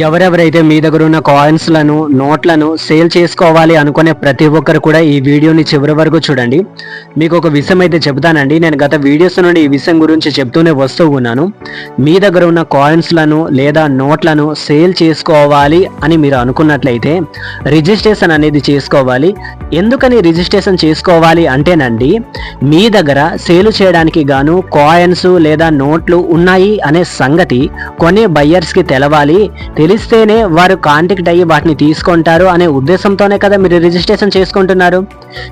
ఎవరెవరైతే మీ దగ్గర ఉన్న కాయిన్స్లను నోట్లను సేల్ చేసుకోవాలి అనుకునే ప్రతి ఒక్కరు కూడా ఈ వీడియోని చివరి వరకు చూడండి. మీకు ఒక విషయం అయితే చెబుతానండి. నేను గత వీడియోస్ నుండి ఈ విషయం గురించి చెప్తూనే వస్తూ ఉన్నాను. మీ దగ్గర ఉన్న కాయిన్స్లను లేదా నోట్లను సేల్ చేసుకోవాలి అని మీరు అనుకున్నట్లయితే రిజిస్ట్రేషన్ అనేది చేసుకోవాలి. ఎందుకని రిజిస్ట్రేషన్ చేసుకోవాలి అంటేనండి మీ దగ్గర సేల్ చేయడానికి గాను కాయిన్స్ లేదా నోట్లు ఉన్నాయి అనే సంగతి కొనే బయ్యర్స్కి తెలవాలి. తెలిస్తేనే వారు కాంటాక్ట్ అయ్యి వాటిని తీసుకుంటారు అనే ఉద్దేశంతోనే కదా మీరు రిజిస్ట్రేషన్ చేసుకుంటున్నారు.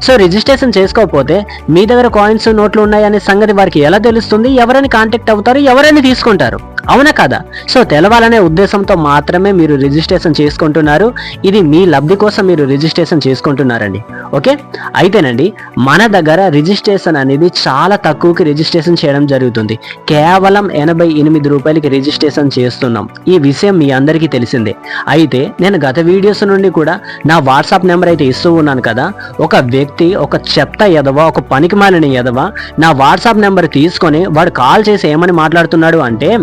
సో రిజిస్ట్రేషన్ చేసుకోకపోతే మీ దగ్గర కాయిన్స్ నోట్లు ఉన్నాయనే సంగతి వారికి ఎలా తెలుస్తుంది? ఎవరైనా కాంటాక్ట్ అవుతారు? ఎవరైనా తీసుకుంటారు? అవునా కదా? సో తెలవాలనే ఉద్దేశంతో మాత్రమే మీరు రిజిస్ట్రేషన్ చేసుకుంటున్నారు. ఇది మీ లబ్ధి కోసం మీరు రిజిస్ట్రేషన్ చేసుకుంటున్నారండి. ఓకే? అయితేనండి మన దగ్గర రిజిస్ట్రేషన్ అనేది చాలా తక్కువకి రిజిస్ట్రేషన్ చేయడం జరుగుతుంది. కేవలం ఎనభై ఎనిమిది రూపాయలకి రిజిస్ట్రేషన్ చేస్తున్నాం. ఈ విషయం మీ అందరికీ తెలిసిందే. అయితే నేను గత వీడియోస్ నుండి కూడా నా వాట్సాప్ నెంబర్ అయితే ఇస్తూ ఉన్నాను కదా ఒక వ్యక్తి ఒక చెత్త ఎదవ ఒక పనికి మాలిన ఎదవ నా వాట్సాప్ నెంబర్ తీసుకొని వాడు కాల్ చేసి ఏమని మాట్లాడుతున్నాడు అంటే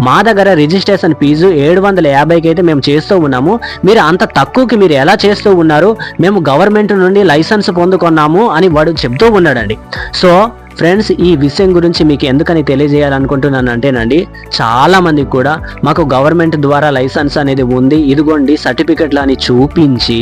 మా దగ్గర రిజిస్ట్రేషన్ ఫీజు ఏడు వందల యాభైకి అయితే మేము చేస్తూ ఉన్నాము. మీరు అంత తక్కువకి మీరు ఎలా చేస్తూ ఉన్నారు? మేము గవర్నమెంట్ నుండి లైసెన్స్ పొందుకున్నాము అని వాడు చెప్తూ ఉన్నాడండి. సో ఫ్రెండ్స్ ఈ విషయం గురించి మీకు ఎందుకని తెలియజేయాలనుకుంటున్నాను అంటేనండి చాలా మంది కూడా మాకు గవర్నమెంట్ ద్వారా లైసెన్స్ అనేది ఉంది ఇదిగోండి సర్టిఫికెట్లు అని చూపించి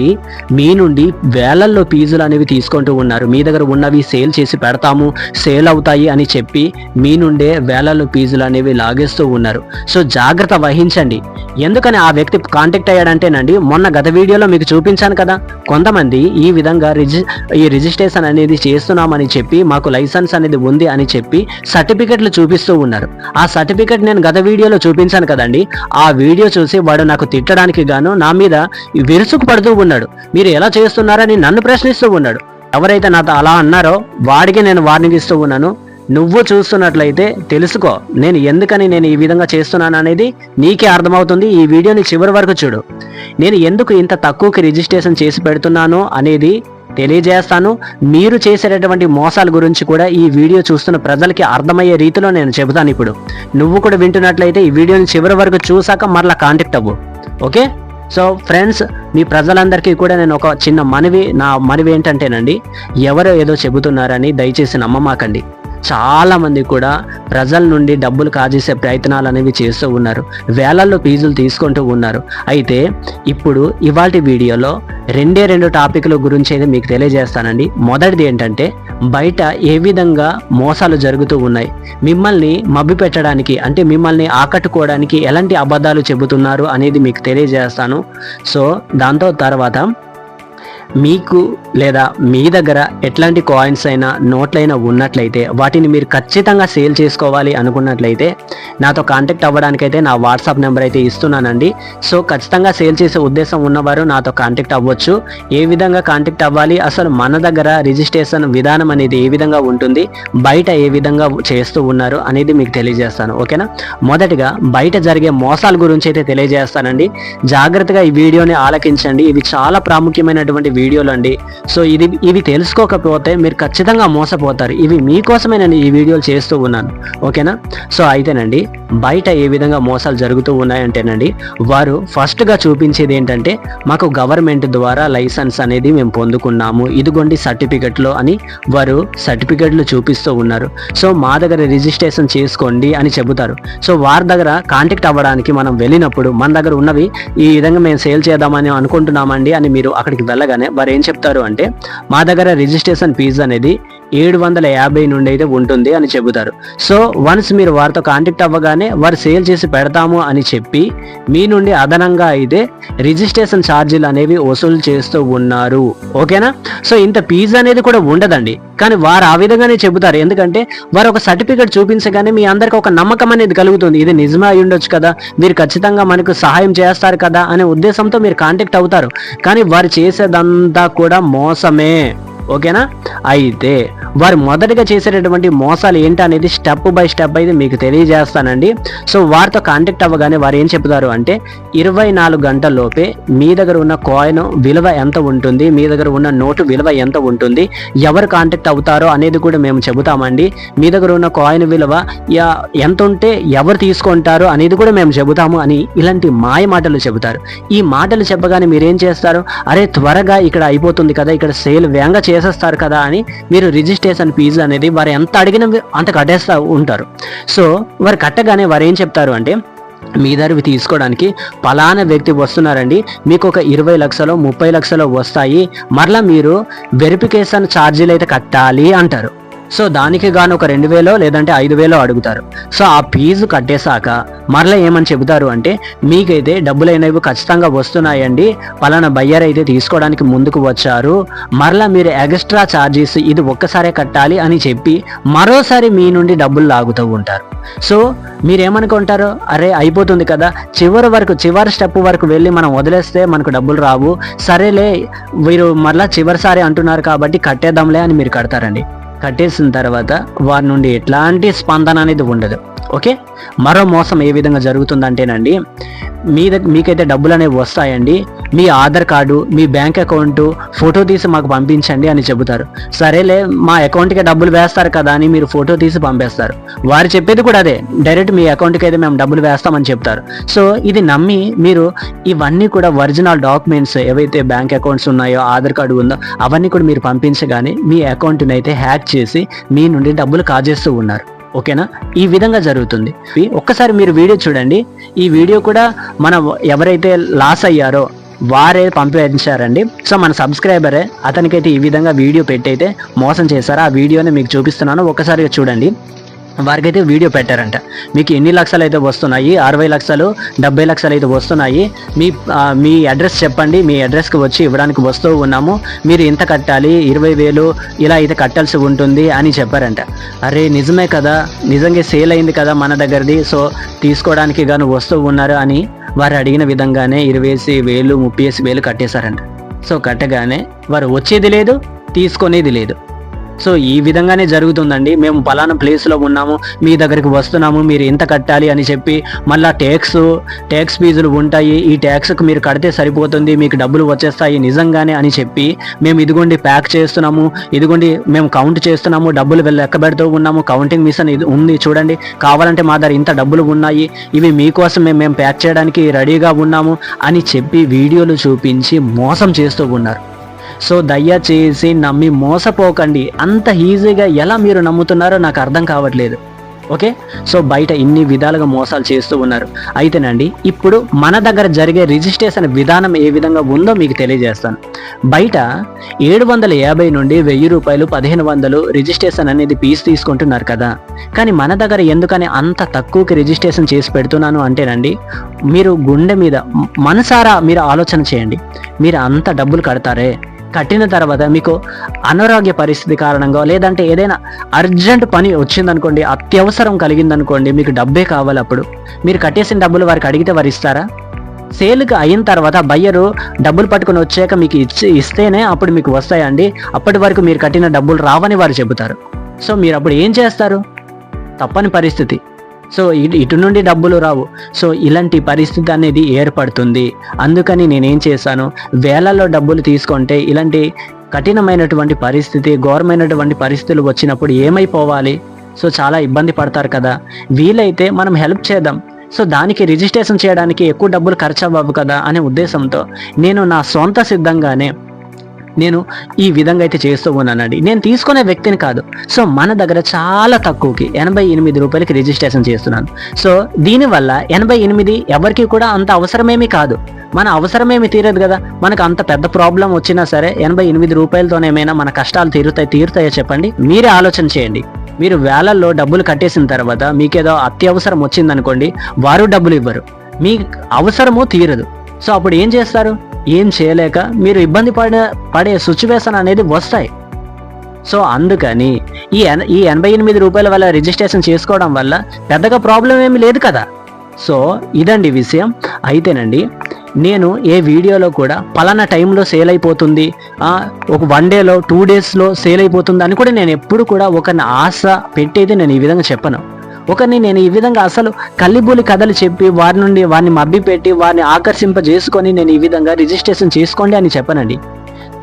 మీ నుండి వేలల్లో ఫీజులు అనేవి తీసుకుంటూ ఉన్నారు. మీ దగ్గర ఉన్నవి సేల్ చేసి పెడతాము సేల్ అవుతాయి అని చెప్పి మీ నుండే వేలల్లో ఫీజులు అనేవి లాగేస్తూ ఉన్నారు. సో జాగ్రత్త వహించండి. ఎందుకని ఆ వ్యక్తి కాంటాక్ట్ అయ్యాడంటేనండి మొన్న గత వీడియోలో మీకు చూపించాను కదా కొంతమంది ఈ విధంగా రిజి ఈ రిజిస్ట్రేషన్ అనేది చేస్తున్నామని చెప్పి మాకు లైసెన్స్ అనేది ఉంది అని చెప్పి సర్టిఫికెట్లు చూపిస్తూ ఉన్నారు. ఆ సర్టిఫికెట్ నేను గత వీడియోలో చూపించాను కదండి. ఆ వీడియో చూసి వాడు నాకు తిట్టడానికి గాను నా మీద విరుసుకు పడుతూ ఉన్నాడు. మీరు ఎలా చేస్తున్నారని నన్ను ప్రశ్నిస్తూ ఉన్నాడు. ఎవరైతే నాతో అలా అన్నారో వాడికి నేను వార్నింగ్ ఇస్తూ ఉన్నాను. నువ్వు చూస్తున్నట్లయితే తెలుసుకో నేను ఎందుకని నేను ఈ విధంగా చేస్తున్నాను అనేది నీకే అర్థమవుతుంది. ఈ వీడియోని చివరి వరకు చూడు. నేను ఎందుకు ఇంత తక్కువకి రిజిస్ట్రేషన్ చేసి పెడుతున్నాను అనేది తెలియజేస్తాను. మీరు చేసేటటువంటి మోసాల గురించి కూడా ఈ వీడియో చూస్తున్న ప్రజలకి అర్థమయ్యే రీతిలో నేను చెబుతాను ఇప్పుడు. నువ్వు కూడా వింటున్నట్లయితే ఈ వీడియోని చివరి వరకు చూసాక మరలా కాంటాక్ట్ అవ్వు. ఓకే సో ఫ్రెండ్స్ మీ ప్రజలందరికీ కూడా నేను ఒక చిన్న మనవి నా మనవి ఏంటంటేనండి ఎవరో ఏదో చెబుతున్నారని దయచేసి నమ్మమాకండి. చాలామంది కూడా ప్రజల నుండి డబ్బులు కాజేసే ప్రయత్నాలు అనేవి చేస్తూ ఉన్నారు. వేలల్లో ఫీజులు తీసుకుంటూ ఉన్నారు. అయితే ఇప్పుడు ఇవాళ వీడియోలో రెండే రెండు టాపిక్ల గురించి అయితే మీకు తెలియజేస్తానండి. మొదటిది ఏంటంటే బయట ఏ విధంగా మోసాలు జరుగుతూ ఉన్నాయి. మిమ్మల్ని మబ్బి పెట్టడానికి అంటే మిమ్మల్ని ఆకట్టుకోవడానికి ఎలాంటి అబద్ధాలు చెబుతున్నారు అనేది మీకు తెలియజేస్తాను. సో దాంతో తర్వాత మీకు లేదా మీ దగ్గర ఎట్లాంటి కాయిన్స్ అయినా నోట్లైనా ఉన్నట్లయితే వాటిని మీరు ఖచ్చితంగా సేల్ చేసుకోవాలి అనుకున్నట్లయితే నాతో కాంటాక్ట్ అవ్వడానికైతే నా వాట్సాప్ నెంబర్ అయితే ఇస్తున్నానండి. సో ఖచ్చితంగా సేల్ చేసే ఉద్దేశం ఉన్నవారు నాతో కాంటాక్ట్ అవ్వచ్చు. ఏ విధంగా కాంటాక్ట్ అవ్వాలి? అసలు మన దగ్గర రిజిస్ట్రేషన్ విధానం అనేది ఏ విధంగా ఉంటుంది? బయట ఏ విధంగా చేస్తూ ఉన్నారు అనేది మీకు తెలియజేస్తాను ఓకేనా? మొదటిగా బయట జరిగే మోసాల గురించి అయితే తెలియజేస్తానండి. జాగ్రత్తగా ఈ వీడియోని ఆలకించండి. ఇవి చాలా ప్రాముఖ్యమైనటువంటి వీడియోలు అండి. సో ఇది ఇవి తెలుసుకోకపోతే మీరు ఖచ్చితంగా మోసపోతారు. ఇవి మీకోసమే నేను ఈ వీడియోలు చేస్తూ ఉన్నాను. ఓకేనా? సో అయితేనండి బయట ఏ విధంగా మోసాలు జరుగుతూ ఉన్నాయంటేనండి వారు ఫస్ట్గా చూపించేది ఏంటంటే మాకు గవర్నమెంట్ ద్వారా లైసెన్స్ అనేది మేము పొందుకున్నాము. ఇదిగోండి సర్టిఫికెట్లో అని వారు సర్టిఫికెట్లు చూపిస్తూ ఉన్నారు. సో మా దగ్గర రిజిస్ట్రేషన్ చేసుకోండి అని చెబుతారు. సో వారి దగ్గర కాంటాక్ట్ అవ్వడానికి మనం వెళ్ళినప్పుడు మన దగ్గర ఉన్నవి ఈ విధంగా మేము సేల్ చేద్దామని అనుకుంటున్నామండి అని మీరు అక్కడికి వెళ్ళగానే వారు ఏం చెప్తారు అంటే మా దగ్గర రిజిస్ట్రేషన్ ఫీజు అనేది ఏడు వందల యాభై నుండి అయితే ఉంటుంది అని చెబుతారు. సో వన్స్ మీరు వారితో కాంటాక్ట్ అవ్వగానే వారు సేల్ చేసి పెడతాము అని చెప్పి మీ నుండి అదనంగా అయితే రిజిస్ట్రేషన్ ఛార్జీలు అనేవి వసూలు చేస్తూ ఉన్నారు. ఓకేనా? సో ఇంత ఫీజు అనేది కూడా ఉండదండి. కానీ వారు ఆ విధంగానే చెబుతారు. ఎందుకంటే వారు ఒక సర్టిఫికేట్ చూపించగానే మీ అందరికి ఒక నమ్మకం అనేది కలుగుతుంది. ఇది నిజమే అయి ఉండొచ్చు కదా? మీరు ఖచ్చితంగా మనకు సహాయం చేస్తారు కదా? అనే ఉద్దేశంతో మీరు కాంటాక్ట్ అవుతారు. కానీ వారు చేసేదంతా కూడా మోసమే. ఓకేనా? అయితే వారు మొదటగా చేసేటటువంటి మోసాలు ఏంటి అనేది స్టెప్ బై స్టెప్ అయితే మీకు తెలియజేస్తానండి. సో వారితో కాంటాక్ట్ అవ్వగానే వారు ఏం చెప్తారు అంటే ఇరవై నాలుగు గంటల్లోపే మీ దగ్గర ఉన్న కాయిన్ విలువ ఎంత ఉంటుంది? మీ దగ్గర ఉన్న నోటు విలువ ఎంత ఉంటుంది? ఎవరు కాంటాక్ట్ అవుతారో అనేది కూడా మేము చెబుతామండి. మీ దగ్గర ఉన్న కాయిన్ విలువ ఎంత ఉంటే ఎవరు తీసుకుంటారు అనేది కూడా మేము చెబుతాము అని ఇలాంటి మాయ మాటలు చెబుతారు. ఈ మాటలు చెప్పగానే మీరు ఏం చేస్తారు? అరే త్వరగా ఇక్కడ అయిపోతుంది కదా ఇక్కడ సేల్ వేగంగా చేసేస్తారు కదా అని మీరు రిజిస్ట్రేషన్ ఫీజు అనేది వారు ఎంత అడిగిన అంత కట్టేస్తూ ఉంటారు. సో వారు కట్టగానే వారు ఏం చెప్తారు అంటే మీ దగ్గర తీసుకోవడానికి పలానా వ్యక్తి వస్తున్నారండి మీకు ఒక ఇరవై లక్షలు ముప్పై లక్షలు వస్తాయి మరలా మీరు వెరిఫికేషన్ ఛార్జీలు అయితే కట్టాలి అంటారు. సో దానికి గాను ఒక రెండు వేలో లేదంటే ఐదు వేలో అడుగుతారు. సో ఆ ఫీజు కట్టేశాక మరలా ఏమని చెబుతారు అంటే మీకైతే డబ్బులు అనేవి ఖచ్చితంగా వస్తున్నాయండి పలానా బయ్యర్ అయితే తీసుకోవడానికి ముందుకు వచ్చారు మరలా మీరు ఎక్స్ట్రా ఛార్జెస్ ఇది ఒక్కసారే కట్టాలి అని చెప్పి మరోసారి మీ నుండి డబ్బులు లాగుతూ ఉంటారు. సో మీరేమనుకుంటారు? అరే అయిపోతుంది కదా చివరి వరకు చివరి స్టెప్ వరకు వెళ్ళి మనం వదిలేస్తే మనకు డబ్బులు రావు సరేలే వీరు మరలా చివరిసారి అంటున్నారు కాబట్టి కట్టేద్దాంలే అని మీరు కడతారండి. కట్టేసిన తర్వాత వారి నుండి ఎట్లాంటి స్పందన అనేది ఉండదు. ఓకే? మరో మోసం ఏ విధంగా జరుగుతుందంటేనండి మీ మీకైతే డబ్బులు అనేవి వస్తాయండి మీ ఆధార్ కార్డు మీ బ్యాంక్ అకౌంట్ ఫోటో తీసి మాకు పంపించండి అని చెబుతారు. సరేలే మా అకౌంట్కి డబ్బులు వేస్తారు కదా అని మీరు ఫోటో తీసి పంపేస్తారు. వారు చెప్పేది కూడా అదే డైరెక్ట్ మీ అకౌంట్కి అయితే మేము డబ్బులు వేస్తామని చెప్తారు. సో ఇది నమ్మి మీరు ఇవన్నీ కూడా ఒరిజినల్ డాక్యుమెంట్స్ ఏవైతే బ్యాంక్ అకౌంట్స్ ఉన్నాయో ఆధార్ కార్డు ఉందో అవన్నీ కూడా మీరు పంపించగానే మీ అకౌంట్ని అయితే హ్యాక్ చేసి మీ నుండి డబ్బులు కాజేస్తూ ఉన్నారు. ఓకేనా? ఈ విధంగా జరుగుతుంది. ఒక్కసారి మీరు వీడియో చూడండి. ఈ వీడియో కూడా మన ఎవరైతే లాస్ అయ్యారో వారే పంపించారండి. సో మన సబ్స్క్రైబరే అతనికైతే ఈ విధంగా వీడియో పెట్టయితే మోసం చేశారు. ఆ వీడియోని మీకు చూపిస్తున్నాను. ఒక్కసారిగా చూడండి. వారికైతే వీడియో పెట్టారంట. మీకు ఎన్ని లక్షలు అయితే వస్తున్నాయి అరవై లక్షలు డెబ్బై లక్షలు అయితే వస్తున్నాయి మీ మీ అడ్రస్ చెప్పండి మీ అడ్రస్కి వచ్చి ఇవ్వడానికి వస్తూ ఉన్నాము. మీరు ఇంత కట్టాలి ఇరవై వేలు ఇలా అయితే కట్టాల్సి ఉంటుంది అని చెప్పారంట. అరే నిజమే కదా నిజంగా సేల్ అయింది కదా మన దగ్గరది సో తీసుకోవడానికి గాను వస్తూ ఉన్నారు అని వారు అడిగిన విధంగానే ఇరవై వేలు ముప్పై వేలు కట్టేశారంట. సో కట్టగానే వారు వచ్చేది లేదు తీసుకునేది లేదు. సో ఈ విధంగానే జరుగుతుందండి. మేము పలానా ప్లేస్లో ఉన్నాము మీ దగ్గరికి వస్తున్నాము మీరు ఇంత కట్టాలి అని చెప్పి మళ్ళీ ట్యాక్స్ ట్యాక్స్ ఫీజులు ఉంటాయి. ఈ ట్యాక్స్కి మీరు కడితే సరిపోతుంది మీకు డబ్బులు వచ్చేస్తాయి నిజంగానే అని చెప్పి మేము ఇదిగోండి ప్యాక్ చేస్తున్నాము. ఇదిగోండి మేము కౌంట్ చేస్తున్నాము డబ్బులు లెక్క పెడుతూ ఉన్నాము. కౌంటింగ్ మిషన్ ఇది ఉంది చూడండి. కావాలంటే మా దగ్గర ఇంత డబ్బులు ఉన్నాయి. ఇవి మీకోసం మేము మేము ప్యాక్ చేయడానికి రెడీగా ఉన్నాము అని చెప్పి వీడియోలు చూపించి మోసం చేస్తూ ఉన్నారు. సో దయచేసి నమ్మి మోసపోకండి. అంత ఈజీగా ఎలా మీరు నమ్ముతున్నారో నాకు అర్థం కావట్లేదు. ఓకే? సో బయట ఇన్ని విధాలుగా మోసాలు చేస్తూ ఉన్నారు. అయితేనండి ఇప్పుడు మన దగ్గర జరిగే రిజిస్ట్రేషన్ విధానం ఏ విధంగా ఉందో మీకు తెలియజేస్తాను. బయట ఏడు వందల యాభై నుండి వెయ్యి రూపాయలు పదిహేను వందలు రిజిస్ట్రేషన్ అనేది పీస్ తీసుకుంటున్నారు కదా. కానీ మన దగ్గర ఎందుకని అంత తక్కువకి రిజిస్ట్రేషన్ చేసి పెడుతున్నాను అంటేనండి మీరు గుండె మీద మనసారా మీరు ఆలోచన చేయండి. మీరు అంత డబ్బులు కడతారే? కట్టిన తర్వాత మీకు అనారోగ్య పరిస్థితి కారణంగా లేదంటే ఏదైనా అర్జెంట్ పని వచ్చిందనుకోండి అత్యవసరం కలిగిందనుకోండి మీకు డబ్బే కావాలి అప్పుడు. మీరు కట్టేసిన డబ్బులు వారికి అడిగితే వారు ఇస్తారా? సేల్కి అయిన తర్వాత బయ్యరు డబ్బులు పట్టుకుని వచ్చాక మీకు ఇచ్చి ఇస్తేనే అప్పుడు మీకు వస్తాయండి. అప్పటి వరకు మీరు కట్టిన డబ్బులు రావని వారు చెబుతారు. సో మీరు అప్పుడు ఏం చేస్తారు? తప్పని పరిస్థితి. సో ఇటు ఇటు నుండి డబ్బులు రావు. సో ఇలాంటి పరిస్థితి అనేది ఏర్పడుతుంది. అందుకని నేనేం చేశాను? వేలల్లో డబ్బులు తీసుకుంటే ఇలాంటి కఠినమైనటువంటి పరిస్థితి ఘోరమైనటువంటి పరిస్థితులు వచ్చినప్పుడు ఏమైపోవాలి? సో చాలా ఇబ్బంది పడతారు కదా. వీలైతే మనం హెల్ప్ చేద్దాం. సో దానికి రిజిస్ట్రేషన్ చేయడానికి ఎక్కువ డబ్బులు ఖర్చు అవ్వవు కదా అనే ఉద్దేశంతో నేను నా సొంత సిద్ధంగానే నేను ఈ విధంగా అయితే చేస్తూ ఉన్నానండి. నేను తీసుకునే వ్యక్తిని కాదు. సో మన దగ్గర చాలా తక్కువకి ఎనభై ఎనిమిది రూపాయలకి రిజిస్ట్రేషన్ చేస్తున్నాను. సో దీనివల్ల ఎనభై ఎనిమిది ఎవరికి కూడా అంత అవసరమేమీ కాదు. మన అవసరమేమి తీరదు కదా. మనకు అంత పెద్ద ప్రాబ్లం వచ్చినా సరే ఎనభై ఎనిమిది రూపాయలతోనేమైనా మన కష్టాలు తీరుతాయి తీరుతాయో చెప్పండి. మీరే ఆలోచన చేయండి. మీరు వేలల్లో డబ్బులు కట్టేసిన తర్వాత మీకేదో అత్యవసరం వచ్చిందనుకోండి వారు డబ్బులు ఇవ్వరు. మీ అవసరము తీరదు. సో అప్పుడు ఏం చేస్తారు? ఏం చేయలేక మీరు ఇబ్బంది పడే పడే సిచ్యువేషన్ అనేది వస్తాయి. సో అందుకని ఈ ఈ ఎనభై ఎనిమిది రూపాయల వల్ల రిజిస్ట్రేషన్ చేసుకోవడం వల్ల పెద్దగా ప్రాబ్లం ఏమి లేదు కదా. సో ఇదండి విషయం. అయితేనండి నేను ఏ వీడియోలో కూడా పలానా టైంలో సేల్ అయిపోతుంది ఒక వన్ డేలో టూ డేస్లో సేల్ అయిపోతుంది అని కూడా నేను ఎప్పుడు కూడా ఒక ఆశ పెట్టేది నేను ఈ విధంగా చెప్పను. ఒకరిని నేను ఈ విధంగా అసలు కల్లిబూలి కథలు చెప్పి వారి నుండి వారిని మబ్బిపెట్టి వారిని వారిని ఆకర్షింపజేసుకొని నేను ఈ విధంగా రిజిస్ట్రేషన్ చేసుకోండి అని చెప్పనండి.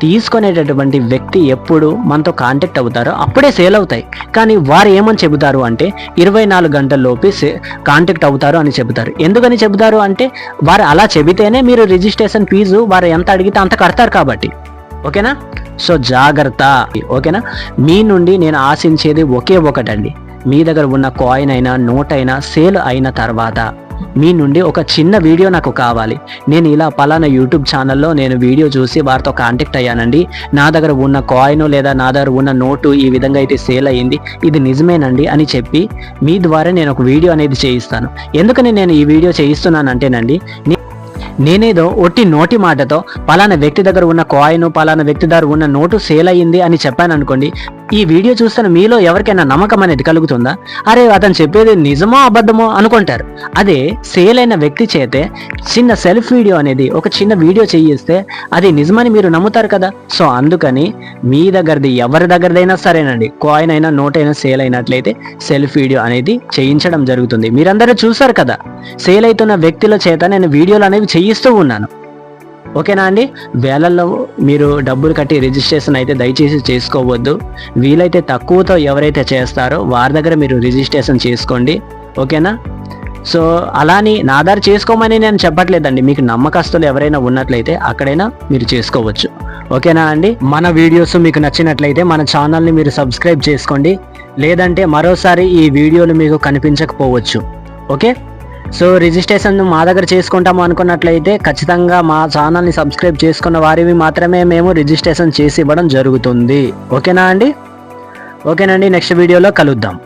తీసుకునేటటువంటి వ్యక్తి ఎప్పుడు మనతో కాంటాక్ట్ అవుతారో అప్పుడే సేల్ అవుతాయి. కానీ వారు ఏమని చెబుతారు అంటే ఇరవై నాలుగు గంటల్లోపే సే కాంటాక్ట్ అవుతారు అని చెబుతారు. ఎందుకని చెబుతారు అంటే వారు అలా చెబితేనే మీరు రిజిస్ట్రేషన్ ఫీజు వారు ఎంత అడిగితే అంత కడతారు కాబట్టి. ఓకేనా? సో జాగ్రత్త. ఓకేనా? మీ నుండి నేను ఆశించేది ఒకే ఒకటండి. మీ దగ్గర ఉన్న కాయిన్ అయినా నోట్ అయినా సేల్ అయిన తర్వాత మీ నుండి ఒక చిన్న వీడియో నాకు కావాలి. నేను ఇలా పలానా యూట్యూబ్ ఛానల్లో నేను వీడియో చూసి వారితో కాంటాక్ట్ అయ్యానండి. నా దగ్గర ఉన్న కాయిన్ లేదా నా దగ్గర ఉన్న నోటు ఈ విధంగా అయితే సేల్ అయ్యింది ఇది నిజమేనండి అని చెప్పి మీ ద్వారా నేను ఒక వీడియో అనేది చేయిస్తాను. ఎందుకని నేను ఈ వీడియో చేయిస్తున్నానంటేనండి నేనేదో ఒట్టి నోటి మాటతో పలానా వ్యక్తి దగ్గర ఉన్న కాయిన్ పలానా వ్యక్తి దగ్గర ఉన్న నోటు సేల్ అయ్యింది అని చెప్పాను అనుకోండి ఈ వీడియో చూస్తున్న మీలో ఎవరికైనా నమ్మకం అనేది కలుగుతుందా? అరే అతను చెప్పేది నిజమో అబద్ధమో అనుకుంటారు. అదే సేల్ అయిన వ్యక్తి చేతే చిన్న సెల్ఫ్ వీడియో అనేది ఒక చిన్న వీడియో చేయిస్తే అది నిజమని మీరు నమ్ముతారు కదా? సో అందుకని మీ దగ్గరది ఎవరి దగ్గరదైనా సరేనండి. కాయిన్ అయినా నోట్ అయినా సేల్ అయినట్లయితే సెల్ఫ్ వీడియో అనేది చేయించడం జరుగుతుంది. మీరందరూ చూసారు కదా? సేల్ అవుతున్న వ్యక్తుల చేత నేను వీడియోలు అనేవి చేయిస్తూ ఉన్నాను. ఓకేనా అండి? వేలల్లో మీరు డబ్బులు కట్టి రిజిస్ట్రేషన్ అయితే దయచేసి చేసుకోవద్దు. వీలైతే తక్కువతో ఎవరైతే చేస్తారో వారి దగ్గర మీరు రిజిస్ట్రేషన్ చేసుకోండి. ఓకేనా? సో అలాని నా ఆధార్ చేసుకోమని నేను చెప్పట్లేదండి. మీకు నమ్మకస్తులు ఎవరైనా ఉన్నట్లయితే అక్కడైనా మీరు చేసుకోవచ్చు. ఓకేనా అండి? మన వీడియోస్ మీకు నచ్చినట్లయితే మన ఛానల్ని మీరు సబ్స్క్రైబ్ చేసుకోండి. లేదంటే మరోసారి ఈ వీడియోలు మీకు కనిపించకపోవచ్చు. ఓకే? సో రిజిస్ట్రేషన్ మా దగ్గర చేసుకుంటాము అనుకున్నట్లయితే ఖచ్చితంగా మా ఛానల్ని సబ్స్క్రైబ్ చేసుకున్న వారివి మాత్రమే మేము రిజిస్ట్రేషన్ చేసి ఇవ్వడం జరుగుతుంది. ఓకేనా అండి? ఓకేనండి నెక్స్ట్ వీడియోలో కలుద్దాం.